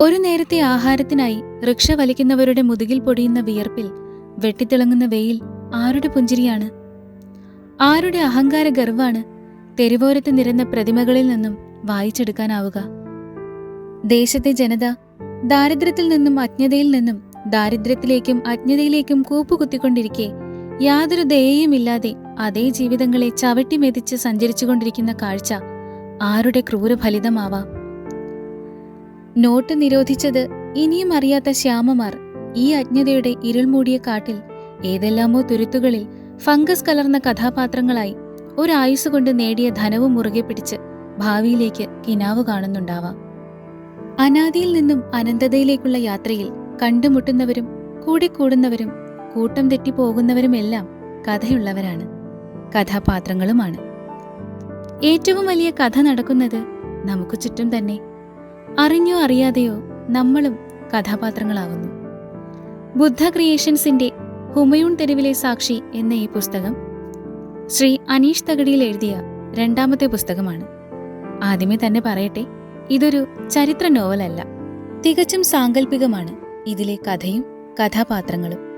ഒരു നേരത്തെ ആഹാരത്തിനായി റിക്ഷ വലിക്കുന്നവരുടെ മുതുകിൽ പൊടിയുന്ന വിയർപ്പിൽ വെട്ടിത്തിളങ്ങുന്ന വെയിൽ ആരുടെ പുഞ്ചിരിയാണ്? ആരുടെ അഹങ്കാര ഗർവാണ് തെരുവോരത്ത് നിരന്ന പ്രതിമകളിൽ നിന്നും വായിച്ചെടുക്കാനാവുക? ദേശത്തെ ജനത ദാരിദ്ര്യത്തിൽ നിന്നും അജ്ഞതയിൽ നിന്നും ദാരിദ്ര്യത്തിലേക്കും അജ്ഞതയിലേക്കും കൂപ്പുകുത്തിക്കൊണ്ടിരിക്കെ യാതൊരു ദയയുമില്ലാതെ അതേ ജീവിതങ്ങളെ ചവിട്ടിമെതിച്ച് സഞ്ചരിച്ചുകൊണ്ടിരിക്കുന്ന കാഴ്ച ആരുടെ ക്രൂരഫലിതമാവാം? നോട്ട് നിരോധിച്ചത് ഇനിയും അറിയാത്ത ശ്യാമമാർ ഈ അജ്ഞതയുടെ ഇരുൾമൂടിയ കാട്ടിൽ ഏതെല്ലാമോ തുരുത്തുകളിൽ ഫംഗസ് കലർന്ന കഥാപാത്രങ്ങളായി ഒരായുസ് കൊണ്ട് നേടിയ ധനവും മുറുകെ പിടിച്ച് ഭാവിയിലേക്ക് കിനാവ് കാണുന്നുണ്ടാവാം. അനാദിയിൽ നിന്നും അനന്തതയിലേക്കുള്ള യാത്രയിൽ കണ്ടുമുട്ടുന്നവരും കൂടിക്കൂടുന്നവരും കൂട്ടം തെറ്റി പോകുന്നവരുമെല്ലാം കഥയുള്ളവരാണ്. കഥാപാത്രങ്ങളുമാണ്. ഏറ്റവും വലിയ കഥ നടക്കുന്നത് നമുക്ക് ചുറ്റും തന്നെ അറിഞ്ഞോ അറിയാതെയോ നമ്മളും കഥാപാത്രങ്ങളാവുന്നു ബുദ്ധ ക്രിയേഷൻസിന്റെ ഹുമയൂൺ തെരുവിലെ സാക്ഷി എന്ന ഈ പുസ്തകം ശ്രീ അനീഷ് തകടിയിൽ എഴുതിയ രണ്ടാമത്തെ പുസ്തകമാണ്. ആദ്യമേ തന്നെ പറയട്ടെ ഇതൊരു ചരിത്ര നോവലല്ല. തികച്ചും സാങ്കല്പികമാണ് ഇതിലെ കഥയും കഥാപാത്രങ്ങളും.